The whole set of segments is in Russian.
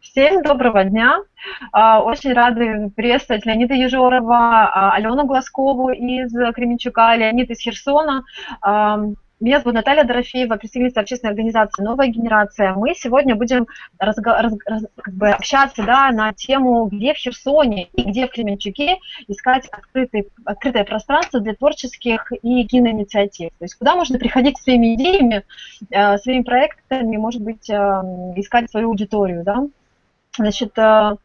Всем доброго дня. А, очень рады приветствовать Леонида Ежорова, а, Алену Глазкову из Кременчука, Леонид из Херсона. Меня зовут Наталья Дорофеева, представительница общественной организации «Новая генерация». Мы сегодня будем разго- раз- раз- как бы общаться да, на тему, где в Херсоне и где в Кременчуке искать открытый, открытое пространство для творческих и киноинициатив. То есть куда можно приходить своими идеями, э, своими проектами, может быть, э, искать свою аудиторию. Да? Значит, э,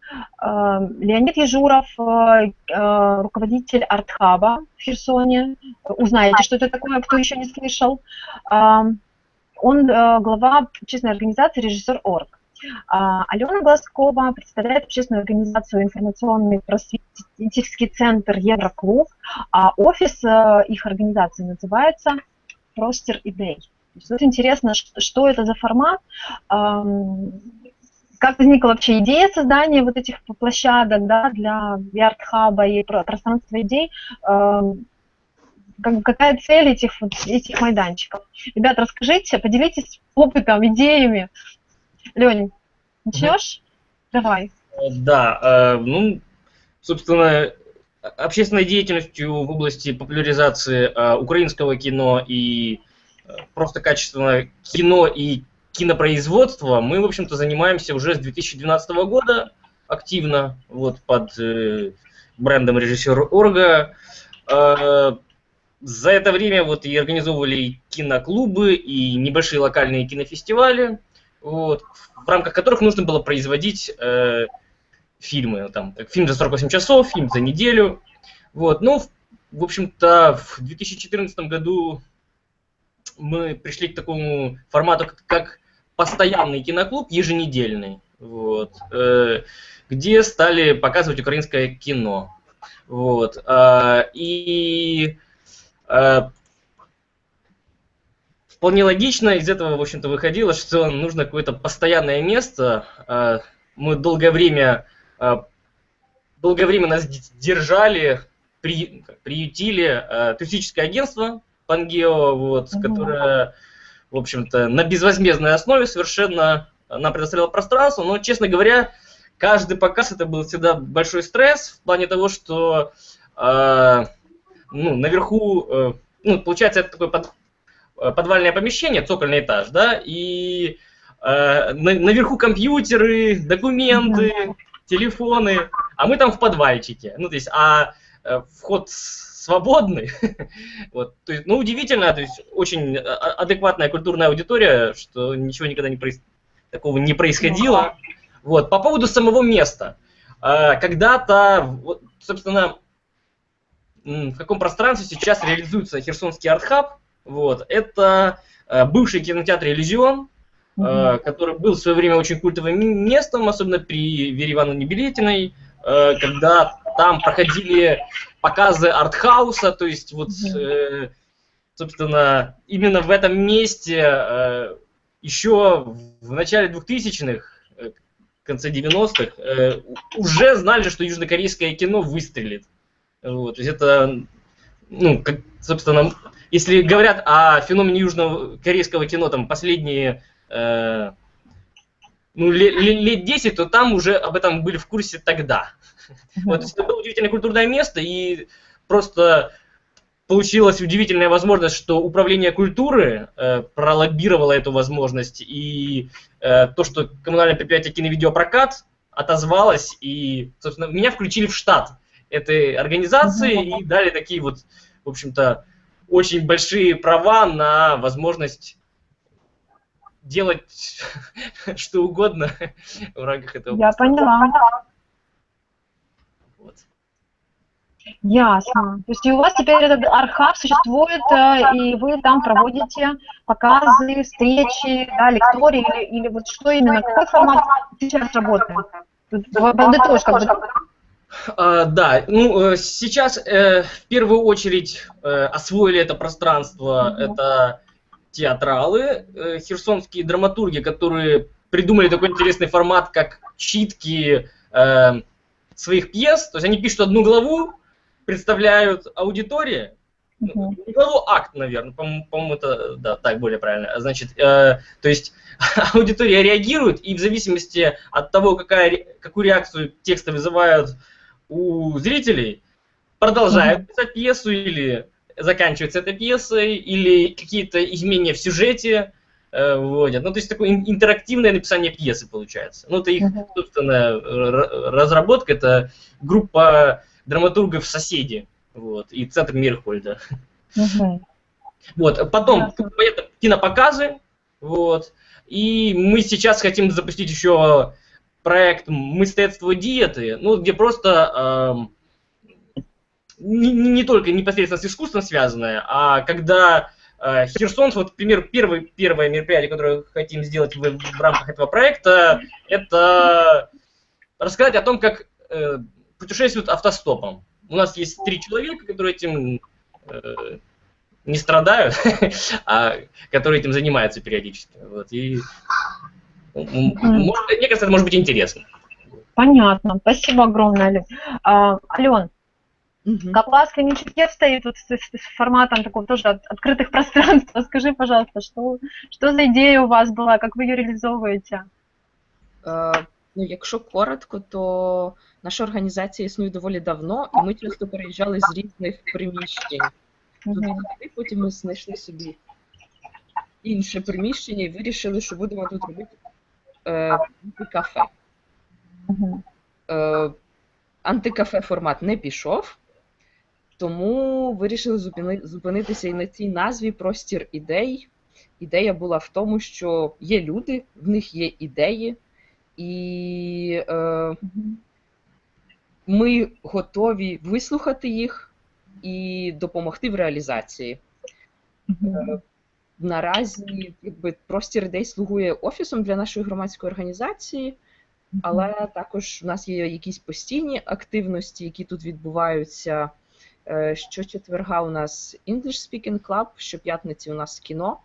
э, Леонид Ежуров, э, руководитель Артхаба в Херсоне. Узнаете, что это такое, кто еще не слышал. Он глава общественной организации «Режиссер Орг». Алена Глазкова представляет общественную организацию «Информационный просветительский центр Евроклуб», а офис их организации называется «Простер Идей». Тут интересно, что это за формат как возникла вообще идея создания вот этих площадок да, для арт-хаба и пространства идей? Эм, как, какая цель этих, этих майданчиков? Ребят, расскажите, поделитесь опытом, идеями. Лень, начнешь? Да. Давай. Да, э, ну, собственно, общественной деятельностью в области популяризации э, украинского кино и э, просто качественного кино и кинопроизводства мы, в общем-то, занимаемся уже с 2012 года активно, вот под э, брендом режиссера Орга. Э, за это время вот и организовывали киноклубы, и небольшие локальные кинофестивали, вот, в рамках которых нужно было производить э, фильмы. Там, фильм за 48 часов, фильм за неделю. Вот, ну, в общем-то, в 2014 году мы пришли к такому формату, как постоянный киноклуб, еженедельный, вот, э, где стали показывать украинское кино. Вот, э, и э, вполне логично из этого, в общем-то, выходило, что нужно какое-то постоянное место. Мы долгое время, долгое время нас держали, при, приютили туристическое агентство Пангео, вот, угу. которое в общем-то, на безвозмездной основе совершенно нам предоставляла пространство, но, честно говоря, каждый показ это был всегда большой стресс в плане того, что э, ну, наверху, э, ну, получается, это такое под, э, подвальное помещение, цокольный этаж, да, и э, на, наверху компьютеры, документы, телефоны, а мы там в подвальчике, ну, то есть, а э, вход свободны. вот, то есть, ну, удивительно, то есть очень а, а, адекватная культурная аудитория, что ничего никогда не проис... такого не происходило. Вот, по поводу самого места. А, когда-то, вот, собственно, в каком пространстве сейчас реализуется Херсонский артхаб, вот, это бывший кинотеатр «Иллюзион», mm-hmm. который был в свое время очень культовым местом, особенно при Вере Ивановне Белетиной, когда там проходили показы артхауса, то есть вот, э, собственно, именно в этом месте э, еще в начале 2000-х, э, в конце 90-х, э, уже знали, что южнокорейское кино выстрелит. Вот, то есть это, ну, как, собственно, если говорят о феномене южного корейского кино, там, последние э, ну, лет, лет 10, то там уже об этом были в курсе тогда. Вот, это было удивительное культурное место, и просто получилась удивительная возможность, что управление культуры э, пролоббировало эту возможность, и э, то, что коммунальное предприятие киновидеопрокат отозвалось, и, собственно, меня включили в штат этой организации и дали такие вот, в общем-то, очень большие права на возможность делать что угодно в рамках этого. Я поняла. Ясно. То есть и у вас теперь этот архав существует, э, и вы там проводите показы, встречи, да, лектории, или, или вот что именно, какой формат сейчас работает? Подытожь, как бы. А, да, ну э, сейчас э, в первую очередь э, освоили это пространство, mm-hmm. это театралы, э, херсонские драматурги, которые придумали такой интересный формат, как читки э, своих пьес. То есть они пишут одну главу, представляют аудитории, ну, главу акт, наверное, по-моему, это да, так более правильно. Значит, э, то есть аудитория реагирует, и в зависимости от того, какая, какую реакцию тексты вызывают у зрителей, продолжают mm-hmm. писать пьесу или заканчивается этой пьесой, или какие-то изменения в сюжете э, вводят. Ну, то есть такое интерактивное написание пьесы получается. Ну, это их, mm-hmm. собственно, разработка, это группа драматургов соседи, вот, и центр Мирхольда. Mm-hmm. Вот, потом, понятно, кинопоказы, вот, и мы сейчас хотим запустить еще проект «Мистецтво диеты», ну, где просто э, не, не только непосредственно с искусством связанное, а когда э, Херсон, вот, например, первый, первое мероприятие, которое хотим сделать в, в рамках этого проекта, это рассказать о том, как э, путешествуют автостопом. У нас есть три человека, которые этим э, не страдают, а которые этим занимаются периодически. Вот, и может, мне кажется, это может быть интересно. Понятно. Спасибо огромное, Ален. А, Ален, Угу. Как у вас клинический стоит вот с, с форматом такого тоже от, открытых пространств. Скажи, пожалуйста, что, що за ідея у вас була, як ви її реалізовуєте? Uh, ну, якщо коротко, то наша організація існує доволі давно, і ми часто переїжджали з різних приміщень. Туди, потім ми знайшли собі інше приміщення і вирішили, що будемо тут робити е, антикафе. Е, антикафе формат не пішов, тому вирішили зупинитися і на цій назві простір ідей. Ідея була в тому, що є люди, в них є ідеї, і е, ми готові вислухати їх і допомогти в реалізації. Е, наразі якби простір ідей слугує офісом для нашої громадської організації, але також у нас є якісь постійні активності, які тут відбуваються. Е, щочетверга у нас English Speaking Club, щоп'ятниці у нас кіно,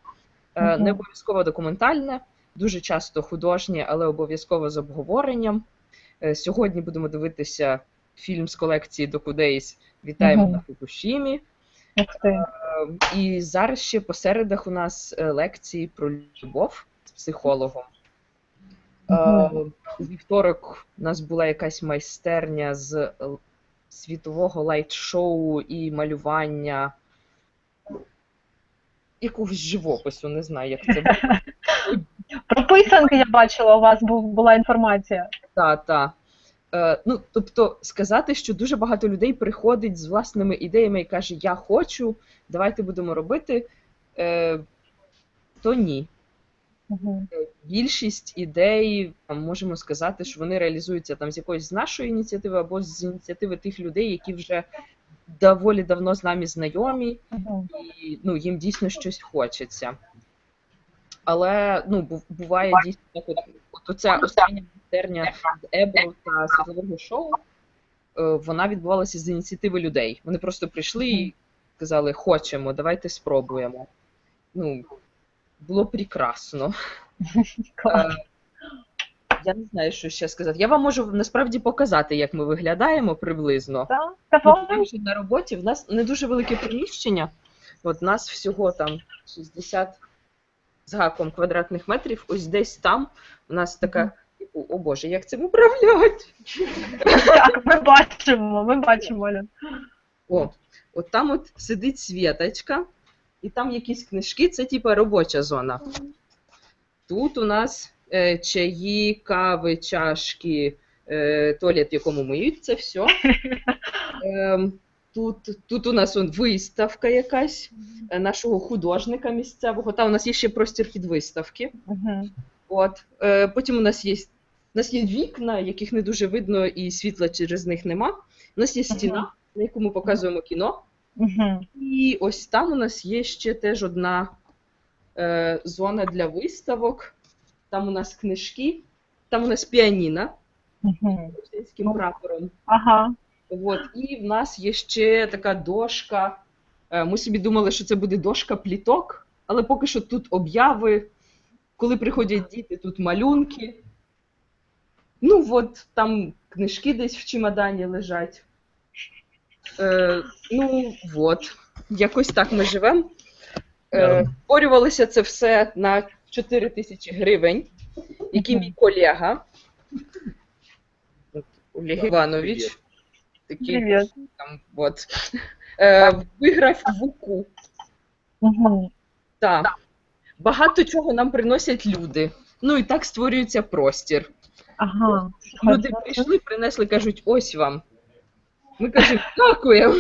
е, не обов'язково документальне, дуже часто художнє, але обов'язково з обговоренням. Е, сьогодні будемо дивитися фільм з колекції Докудейс Вітаємо на Фукушімі. І зараз ще по середах у нас лекції про любов з психологом. У вівторок у нас була якась майстерня з світового лайт-шоу і малювання якогось живопису, не знаю, як це було. Про писанки я бачила, у вас була інформація. Так, так. Е, ну, тобто сказати, що дуже багато людей приходить з власними ідеями і каже, я хочу, давайте будемо робити, е, то ні. Угу. Більшість ідей, там, можемо сказати, що вони реалізуються там з якоїсь з нашої ініціативи або з ініціативи тих людей, які вже доволі давно з нами знайомі, угу. і ну, їм дійсно щось хочеться. Але ну, буває дійсно так, от, от оця остання майстерня з Ебру та світлового шоу, е, вона відбувалася з ініціативи людей. Вони просто прийшли і сказали, хочемо, давайте спробуємо. Ну, було прекрасно. Е, я не знаю, що ще сказати. Я вам можу насправді показати, як ми виглядаємо приблизно. Так, на роботі в нас не дуже велике приміщення. От нас всього там 60 з гаком квадратних метрів. Ось десь там у нас така типу, о Боже, як цим управлять? Так, ми бачимо, ми бачимо, Оля. О, от там от сидить Світочка, і там якісь книжки, це типу робоча зона. Тут у нас е, чаї, кави, чашки, е, туалет, в якому миють це все. Е, Тут тут у нас он, виставка якась е, нашого художника місцевого. Там у нас є ще простір під виставки. Uh-huh. От. Е, Потім у нас є у нас є вікна, яких не дуже видно, і світла через них нема. У нас є стіна, на яку ми показуємо кіно. Uh-huh. І ось там у нас є ще теж одна е, зона для виставок. Там у нас книжки, там у нас піаніна російським uh-huh. прапором. Ага. От, І в нас є ще така дошка. Е, ми собі думали, що це буде дошка пліток, але поки що тут обяви. Коли приходять діти, тут малюнки. Ну, от там книжки десь в чемодані лежать. Е, Ну, от. якось так ми живемо. Е, Да. Це все на 4 тисячі гривень, які мій колега Олег Іванович, такий там, от, е, виграв в УКУ. Мгм. Так. Багато чого нам приносять люди. Ну і так створюється простір. Ага. Люди прийшли, принесли, кажуть, ось вам. Ми кажемо, дякуємо.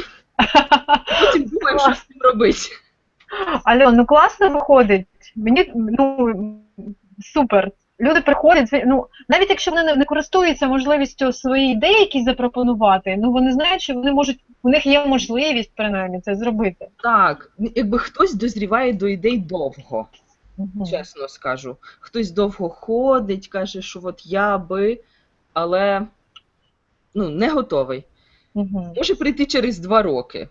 Потім думаємо, що з цим робити. Альон, ну класно виходить. Мені ну супер. Люди приходять, ну навіть якщо вони не, користуються можливістю свої ідеї якісь запропонувати, ну вони знають, що вони можуть, у них є можливість принаймні це зробити. Так, якби хтось дозріває до ідей довго, Мгм. чесно скажу. Хтось довго ходить, каже, що от я би, але ну, не готовий. Мгм. Може прийти через два роки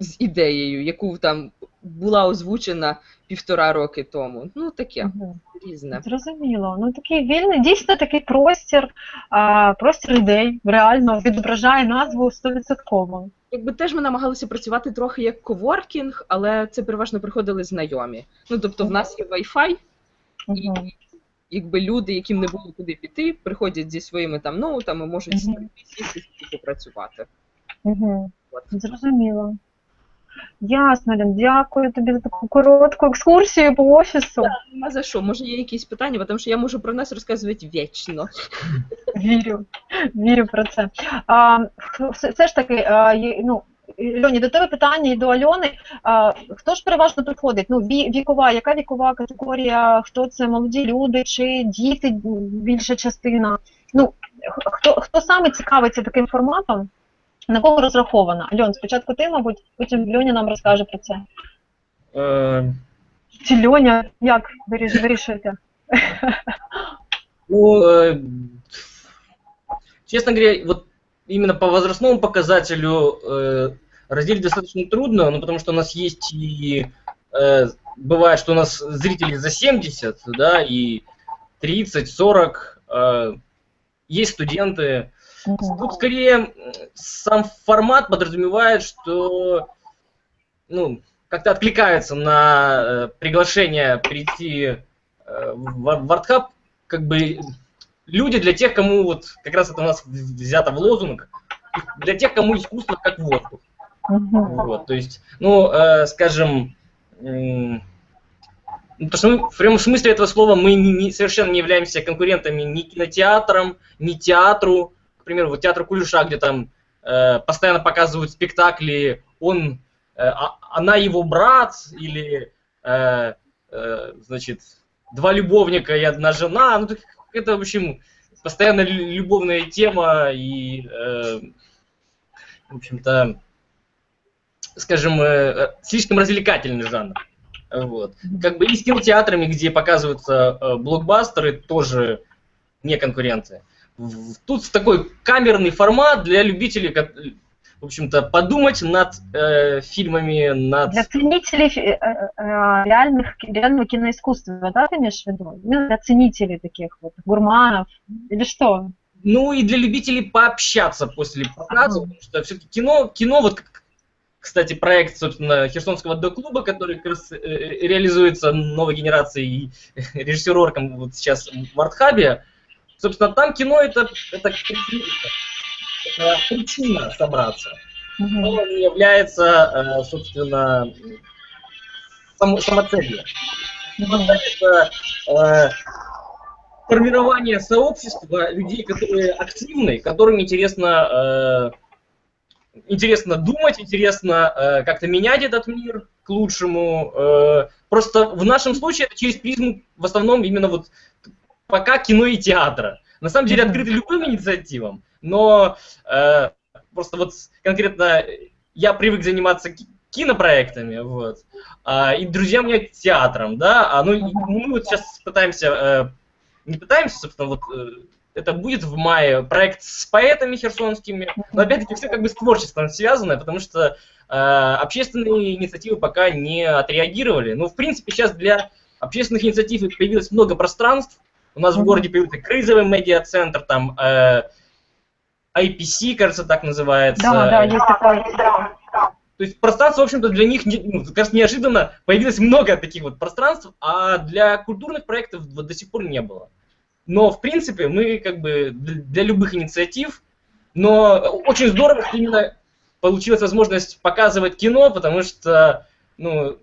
з ідеєю, яку там була озвучена півтора роки тому. Ну, таке Мгм. різне. Зрозуміло. Ну такий вільний, дійсно такий простір, а, простір ідей реально відображає назву 100%. Якби теж ми намагалися працювати трохи як коворкінг, але це переважно приходили знайомі. Ну тобто, в нас є Wi-Fi, і. Якби люди, яким не було куди піти, приходять зі своїми там ноутами, можуть сісти сісти і попрацювати. От. Зрозуміло. Ясно, Лен, дякую тобі за таку коротку екскурсію по офісу. Нема за що, може є якісь питання, тому що я можу про нас розказувати вічно. Вірю, вірю про це. А, все, все ж таки, ну, Льоні, до тебе питання і до Альони. А, хто ж переважно приходить? Ну, вікова, яка вікова категорія? Хто це молоді люди чи діти більша частина? Ну, хто, хто саме цікавиться таким форматом? На кого розраховано? Альон, спочатку ти, мабуть, потім Льоня нам розкаже про це. Э, Чи Льоня, як виріш, вирішуєте? Ну, э, честно говоря, вот именно по возрастному показателю э, разделить достаточно трудно, ну, потому что у нас есть и э, бывает, что у нас зрители за 70, да, и 30, 40, э, есть студенты. Тут скорее сам формат подразумевает, что ну, как-то откликается на э, приглашение прийти э, в в ArtHub, как бы люди для тех, кому вот как раз это у нас взято в лозунг, для тех, кому искусство как воздух. Вот, то есть, ну, э, скажем, ну, потому что мы, в прямом смысле этого слова мы не- не- совершенно не являемся конкурентами ни кинотеатрам, ни театру. К примеру, вот театр Кулеша, где там э, постоянно показывают спектакли, он, э, а- она его брат, или, э, э, значит, два любовника и одна жена. Ну, это, в общем, постоянно лю- любовная тема и, э, в общем-то, скажем, э, слишком развлекательный жанр. Вот. Как бы и с кинотеатрами, где показываются э, блокбастеры, тоже не конкуренты. В- Тут такой камерный формат для любителей, в общем-то, подумать над э, фильмами, над... Для ценителей э, э, э, реальных, реального киноискусства, да, ты имеешь в виду? Именно для ценителей таких вот, гурманов, или что? Ну и для любителей пообщаться после показа, Ага. потому что все-таки кино, кино вот, как, кстати, проект, собственно, Херсонского до-клуба, который как раз э, э, реализуется новой генерацией и режиссером вот сейчас в Артхабе, собственно, там кино это, это, это причина собраться. Мгм. Но не является, э, собственно, само- самоцелью. Мгм. это э, формирование сообщества людей, которые активны, которым интересно, э, интересно думать, интересно э, как-то менять этот мир к лучшему. Э, просто в нашем случае это через призму в основном именно вот пока кино и театра. На самом деле открыты любым инициативам, но э, просто вот конкретно я привык заниматься ки- кинопроектами, вот, а, и друзья у меня театром, да, а ну мы вот сейчас пытаемся, э, не пытаемся, собственно, вот э, это будет в мае проект с поэтами херсонскими, но опять-таки все как бы с творчеством связано, потому что э, общественные инициативы пока не отреагировали. Ну, в принципе, сейчас для общественных инициатив появилось много пространств. У нас в городе появился кризовый медиа-центр, там э, IPC, кажется, так называется. Да, да, есть такое. То есть пространство, в общем-то, для них, ну, кажется, неожиданно появилось много таких вот пространств, а для культурных проектов вот до сих пор не было. Но, в принципе, мы как бы для для любых инициатив, но очень здорово, что именно получилась возможность показывать кино, потому что, ну,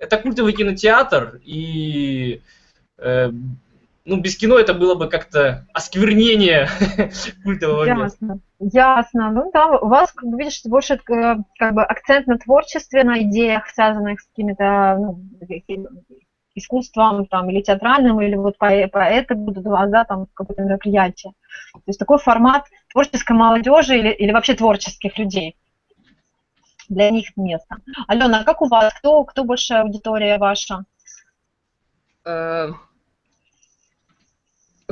это культовый кинотеатр, и э, ну, без кино это было бы как-то осквернение культового места. Ясно. Ясно. Ну да, у вас, как бы, видишь, больше э, как бы акцент на творчестве, на идеях, связанных с какими-то ну, искусством там, или театральным, или вот поэ- поэты будут у вас, да, там какое-то мероприятие. То есть такой формат творческой молодежи или, или вообще творческих людей. Для них место. Алена, а как у вас? Кто, кто больше аудитория ваша?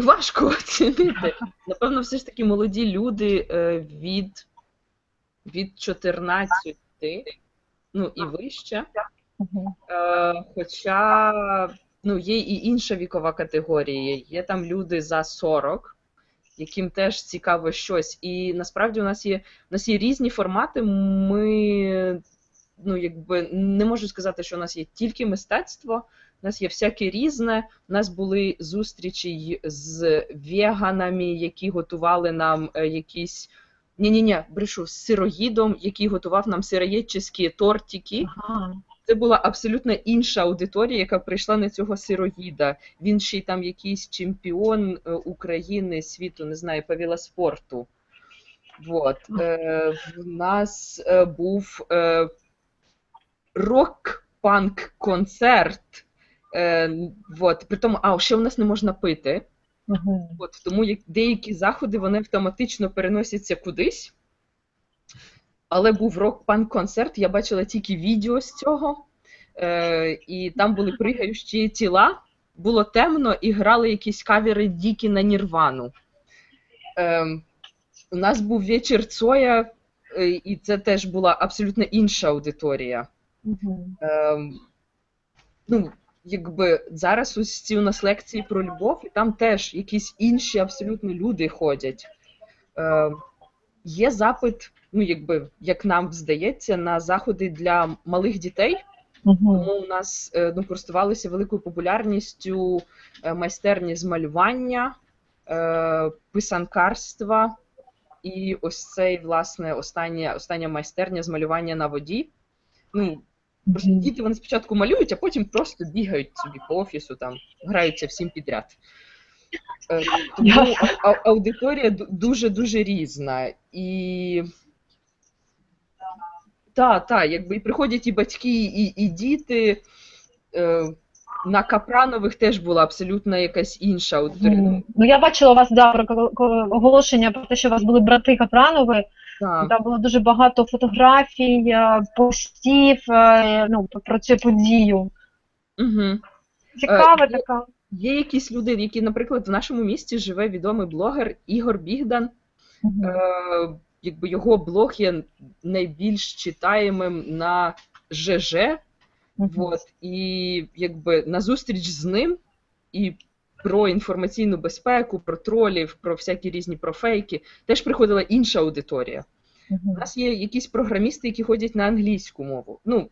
Важко оцінити. Напевно, все ж таки молоді люди е, від, від 14, ну і вище. Е, хоча ну, є і інша вікова категорія. Є там люди за 40, яким теж цікаво щось. І насправді у нас є, у нас є різні формати. Ми ну, якби не можу сказати, що у нас є тільки мистецтво. У нас є всяке різне. У нас були зустрічі з веганами, які готували нам е, якісь. Ні-ні-ні, брешу, з сироїдом, який готував нам сироєдчі тортики. Ага. Це була абсолютно інша аудиторія, яка прийшла на цього сироїда. Він ще й там якийсь чемпіон е, України, світу, не знаю, по велоспорту. Вот. Е, в нас е, був е, рок-панк-концерт. Е, вот. Притому, а ще в нас не можна пити. Мгм. От, тому як деякі заходи вони автоматично переносяться кудись. Але був рок-панк-концерт, я бачила тільки відео з цього, е, і там були пригаючі тіла, було темно і грали якісь кавери Дікі на Нірвану. Е, у нас був вечір Цоя, е, і це теж була абсолютно інша аудиторія. Мгм. Ем, ну, якби зараз ось ці у нас лекції про любов, і там теж якісь інші абсолютно люди ходять. Ем, є запит, ну, якби, як нам здається, на заходи для малих дітей. Мгм. Тому у нас е, ну, користувалися великою популярністю е, майстерні з малювання, е, писанкарства, і ось цей, власне, остання, остання майстерня з малювання на воді. Ну, Просто діти вони спочатку малюють, а потім просто бігають собі по офісу, там граються всім підряд. Е, Тому аудиторія дуже-дуже різна. І так, так, якби і приходять і батьки, і, і діти. Е, На Капранових теж була абсолютно якась інша аудиторія. Ну, я бачила у вас да, про оголошення про те, що у вас були брати Капранови. Так. Там було дуже багато фотографій, е, постів е, ну, про цю подію. Угу. Цікава Е, така. Є якісь люди, які, наприклад, в нашому місті живе відомий блогер Ігор Бігдан. Мгм. Е, якби його блог є найбільш читаємим на ЖЖ. Мгм. Вот, і якби на зустріч з ним і про інформаційну безпеку, про тролів, про всякі різні профейки, теж приходила інша аудиторія. У нас є якісь програмісти, які ходять на англійську мову. Ну,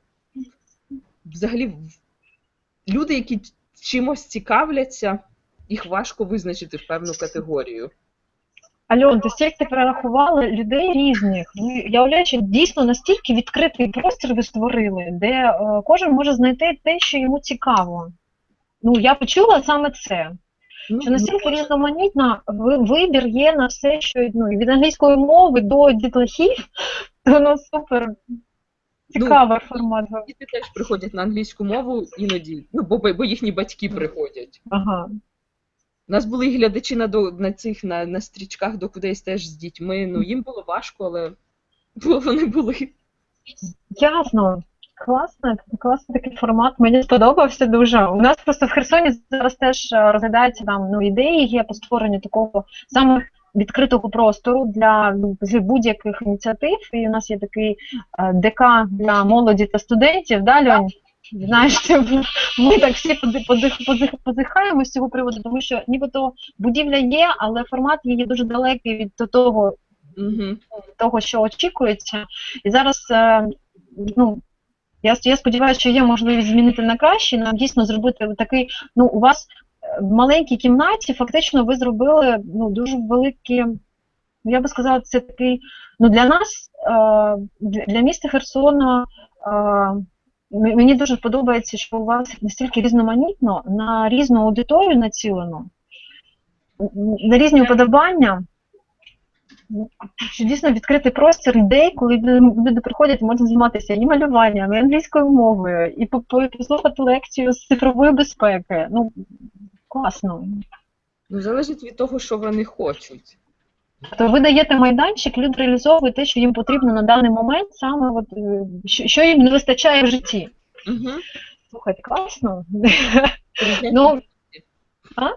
взагалі, люди, які чимось цікавляться, їх важко визначити в певну категорію. Альон, ти стільки перерахували людей різних. Я уявляю, що дійсно настільки відкритий простір ви створили, де е, кожен може знайти те, що йому цікаво. Ну, я почула саме це. Ну, Що настільки різноманітно вибір є на все, що ну, від англійської мови до дітлахів, то ну супер цікавий формат. Діти теж приходять на англійську мову іноді, ну, бо, бо їхні батьки приходять. Ага. У нас були глядачі на, на цих на, на стрічках до кудись теж з дітьми. Ну їм було важко, але вони були. Ясно. Класно, класний такий формат. Мені сподобався дуже. У нас просто в Херсоні зараз теж е, розглядаються там ну, ідеї є по створенню такого саме відкритого простору для ну, будь-яких ініціатив. І у нас є такий е, ДК для молоді та студентів. Да, Льонь? Знаєш, типу, ми так всі поди- подих- позихаємо з цього приводу, тому що нібито будівля є, але формат її дуже далекий від того, Угу. того, що очікується. І зараз е, ну, я, я сподіваюся, що є можливість змінити на краще, нам дійсно зробити такий, ну, у вас е, в маленькій кімнаті фактично ви зробили ну, дуже великі, я би сказала, це такий, ну, для нас, е, для міста Херсона, е, мені дуже подобається, що у вас настільки різноманітно, на різну аудиторію націлено, на різні уподобання що дійсно відкритий простір ідей, коли люди приходять, можуть займатися і малюванням, і англійською мовою, і послухати лекцію з цифрової безпеки. Ну, класно. Ну, залежить від того, що вони хочуть. То ви даєте майданчик, люди реалізовують те, що їм потрібно на даний момент, саме от, е, що їм не вистачає в житті. Угу. Слухайте, класно. Ну, а?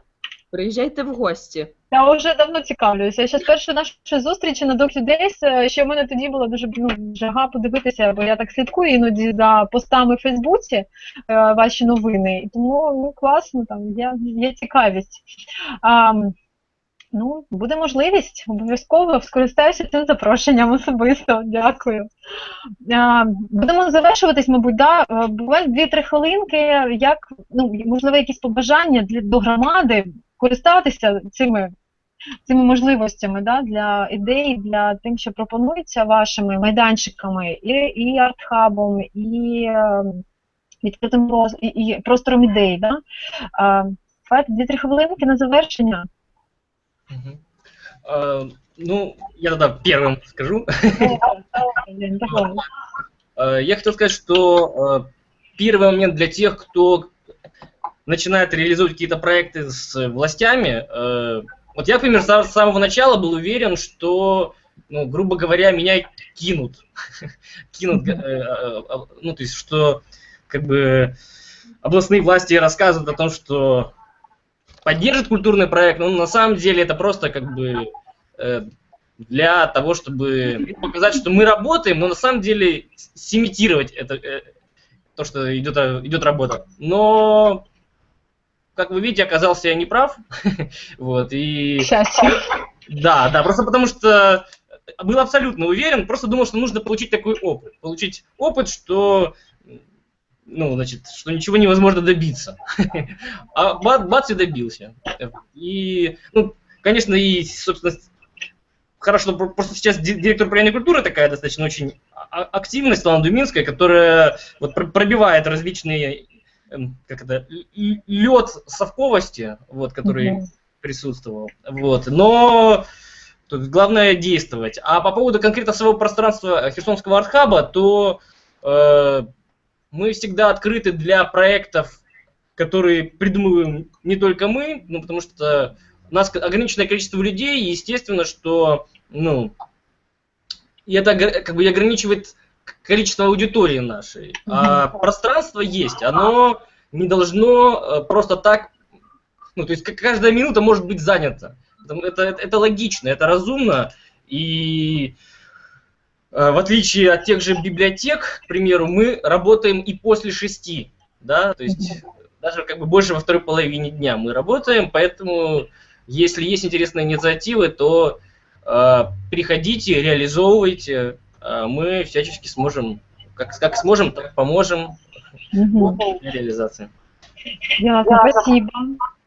Приїжджайте в гості. Я вже давно цікавлююся. Ще з першої нашої зустрічі на Doc Days, що в мене тоді було дуже ну, жага подивитися, бо я так слідкую іноді за постами в Фейсбуці е, ваші новини. Тому ну, класно, там є, є цікавість. А, Ну, буде можливість, обов'язково скористаюся цим запрошенням особисто. Дякую. А, будемо завершуватись, мабуть, да? Е, буквально 2-3 хвилинки, як ну, можливо, якісь побажання для до громади користатися цими цими можливостями да, для ідей, для тим, що пропонується вашими майданчиками, і і артхабом, і е, відкритим і, і простором ідей. Да? Дві-три хвилинки на завершення. Угу. А, ну, я тогда первым скажу. Я хотел сказать, что первый момент для тех, кто начинает реализовывать какие-то проекты с властями, вот я, например, с самого начала был уверен, что, ну, грубо говоря, меня кинут. кинут, э, э, э, ну, то есть, что, как бы, областные власти рассказывают о том, что поддержат культурный проект, но на самом деле это просто, как бы, для того, чтобы показать, что мы работаем, но на самом деле симитировать это, то, что идет, идет работа. Но как вы видите, оказался я неправ. вот, и... Счастье. Да, да, просто потому что был абсолютно уверен, просто думал, что нужно получить такой опыт. Получить опыт, что ну, значит, что ничего невозможно добиться. а бац и добился. И, ну, конечно, и, собственно, хорошо, просто сейчас директор управления культуры такая достаточно очень а, активная, Светлана Думинская, которая вот пробивает различные как это, лед совковости, вот, который mm-hmm. присутствовал. Вот. Но тут главное действовать. А по поводу конкретно своего пространства Херсонского артхаба, то э, мы всегда открыты для проектов, которые придумываем не только мы, ну, потому что у нас ограниченное количество людей, и естественно, что, ну, и это как бы ограничивает количество аудитории нашей. А пространство есть, оно не должно э, просто так, ну, то есть каждая минута может быть занята. Это, это, это логично, это разумно, и э, в отличие от тех же библиотек, к примеру, мы работаем и после шести, да, то есть даже как бы больше во второй половине дня мы работаем, поэтому если есть интересные инициативы, то э, приходите, реализовывайте, мы всячески сможем, как, как сможем, так поможем угу. реализации. Ясно, спасибо.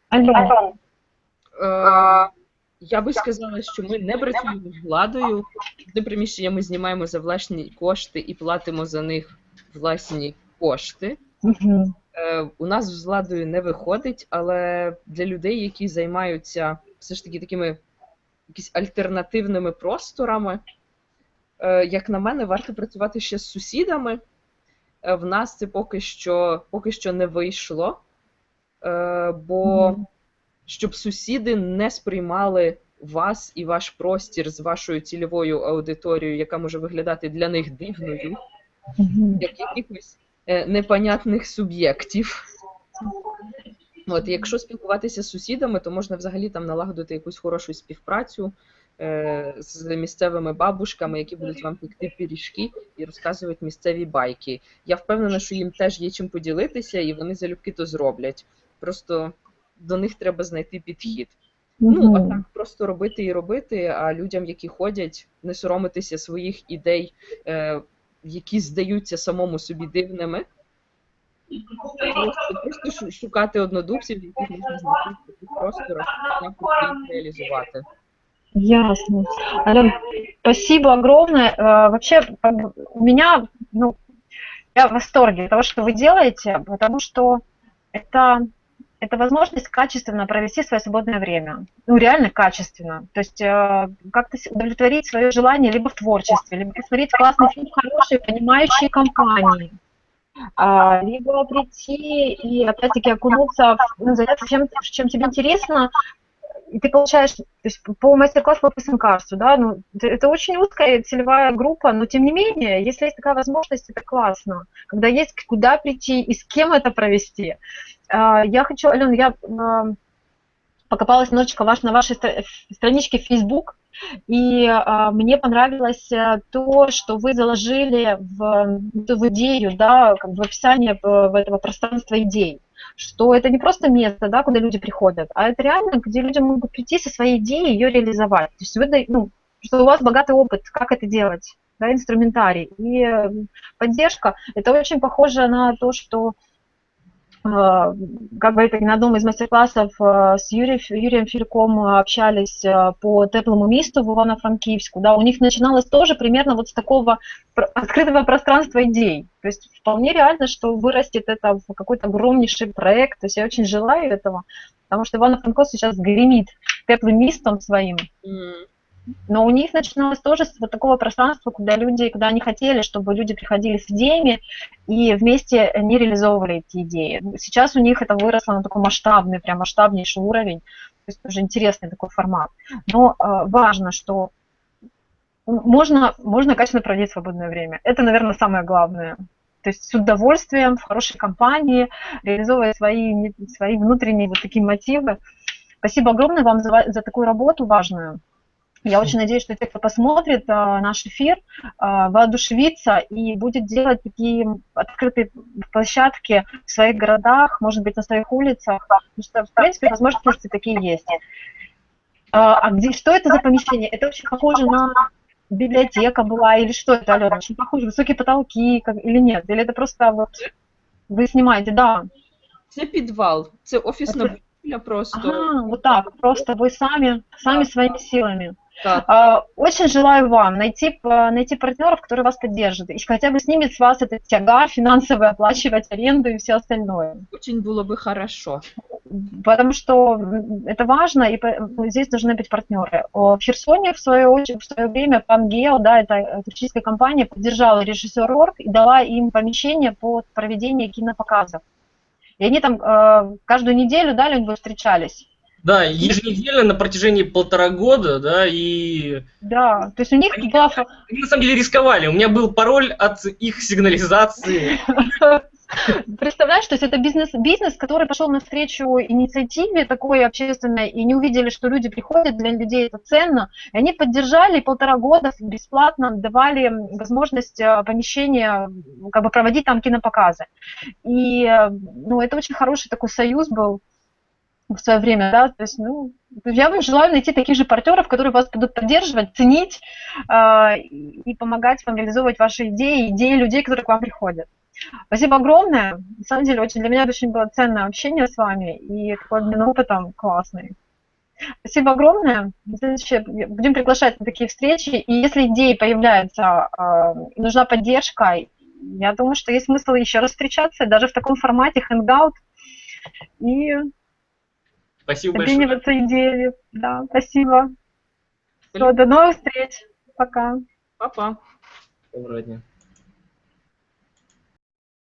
Альон. Е, я би сказала, що ми не працюємо з владою. Де приміщення ми знімаємо за власні кошти і платимо за них власні кошти. Угу. У нас з владою не виходить, але для людей, які займаються все ж таки такими якісь альтернативними просторами, як на мене, варто працювати ще з сусідами. Е, в нас це поки що поки що не вийшло, е, бо щоб сусіди не сприймали вас і ваш простір з вашою цільовою аудиторією, яка може виглядати для них дивною, як якихось е, непонятних суб'єктів. От, Якщо спілкуватися з сусідами, то можна взагалі там налагодити якусь хорошу співпрацю. Е, з місцевими бабушками, які будуть вам пекти пиріжки і розказувати місцеві байки. Я впевнена, що їм теж є чим поділитися, і вони залюбки то зроблять. Просто до них треба знайти підхід. Ну, а так просто робити і робити, а людям, які ходять, не соромитися своїх ідей, е, які здаються самому собі дивними. Просто, просто шукати однодумців, яких можна знайти їх реалізувати. Ясно. Ален, спасибо огромное. Э, Вообще, бы, у меня, ну, я в восторге того, что вы делаете, потому что это, это возможность качественно провести свое свободное время. Ну, реально качественно. То есть э, как-то удовлетворить свое желание либо в творчестве, либо посмотреть классный фильм, хорошие, понимающие компании. А, либо прийти и опять-таки окунуться, в, ну, заняться чем, чем тебе интересно, и ты получаешь, то есть по мастер-классу по писанкарству, да, ну, это, очень узкая целевая группа, но тем не менее, если есть такая возможность, это классно, когда есть куда прийти и с кем это провести. А, Я хочу, Алена, я а, покопалась немножечко ваш, на вашей стра- страничке Facebook, и а, мне понравилось а, то, что вы заложили в, в идею, да, как бы в описание в этого пространства идей что это не просто место, да, куда люди приходят, а это реально, где люди могут прийти со своей идеей и ее реализовать. То есть вы, ну, что у вас богатый опыт, как это делать, да, инструментарий. И поддержка, это очень похоже на то, что как бы это на одном из мастер-классов э, с Юрием, Юрием Фильком общались э, по теплому месту в Ивано-Франкивску, да, у них начиналось тоже примерно вот с такого открытого пространства идей. То есть вполне реально, что вырастет это в какой-то огромнейший проект. То есть я очень желаю этого, потому что Ивано-Франковск сейчас гремит теплым местом своим. М, Но у них начиналось тоже с вот такого пространства, куда люди, куда они хотели, чтобы люди приходили с идеями и вместе не реализовывали эти идеи. Сейчас у них это выросло на такой масштабный, прям масштабнейший уровень. То есть уже интересный такой формат. Но э, важно, что можно, можно качественно проводить свободное время. Это, наверное, самое главное. То есть с удовольствием, в хорошей компании, реализовывая свои, свои внутренние вот такие мотивы. Спасибо огромное вам за, за такую работу важную. Я очень надеюсь, что те, кто посмотрит а, наш эфир, а, воодушевится и будет делать такие открытые площадки в своих городах, может быть, на своих улицах, потому что, в принципе, возможности такие есть. А, а где, что это за помещение? Это очень похоже на библиотека была или что это, Алена? Очень похоже, высокие потолки как, или нет? Или это просто вот вы снимаете, да. Це підвал, це офісна Оце- будівля просто. Ага, вот так, просто вы сами, сами своими силами. Так. А, Очень желаю вам найти, п- найти партнеров, которые вас поддержат, и хотя бы снимет с вас этот тягар финансовый, оплачивать аренду и все остальное. Очень було би хорошо. Потому что это важно, и ну, здесь должны быть партнеры. В Херсоне в свое, очередь, в свое время Пангео, да, это э, туристическая компания, поддержала режиссер Орг и дала им помещение под проведение кинопоказов. И они там э, каждую неделю, да, люди встречались. Да, еженедельно на протяжении полтора года, да, и Да, то есть у них была фа- они на самом деле рисковали. У меня был пароль от их сигнализации. Представляешь, то есть это бизнес, бизнес, который пошел навстречу инициативе такой общественной, и не увидели, что люди приходят, для людей это ценно, и они поддержали полтора года бесплатно давали возможность э, помещения, как бы проводить там кинопоказы. И, э, ну, это очень хороший такой союз был в свое время, да, то есть, ну, я вам желаю найти таких же партнеров, которые вас будут поддерживать, ценить э, и помогать вам реализовывать ваши идеи, идеи людей, которые к вам приходят. Спасибо огромное. На самом деле, очень для меня очень было ценное общение с вами и такой обмен опытом классный. Спасибо огромное. Будем приглашать на такие встречи. И если идеи появляются, э, нужна поддержка, я думаю, что есть смысл еще раз встречаться, даже в таком формате hangout и Спасибо большое. обмениваться идеями. Да, спасибо. Всё, до новых встреч. Пока. Па-па. Доброго дня.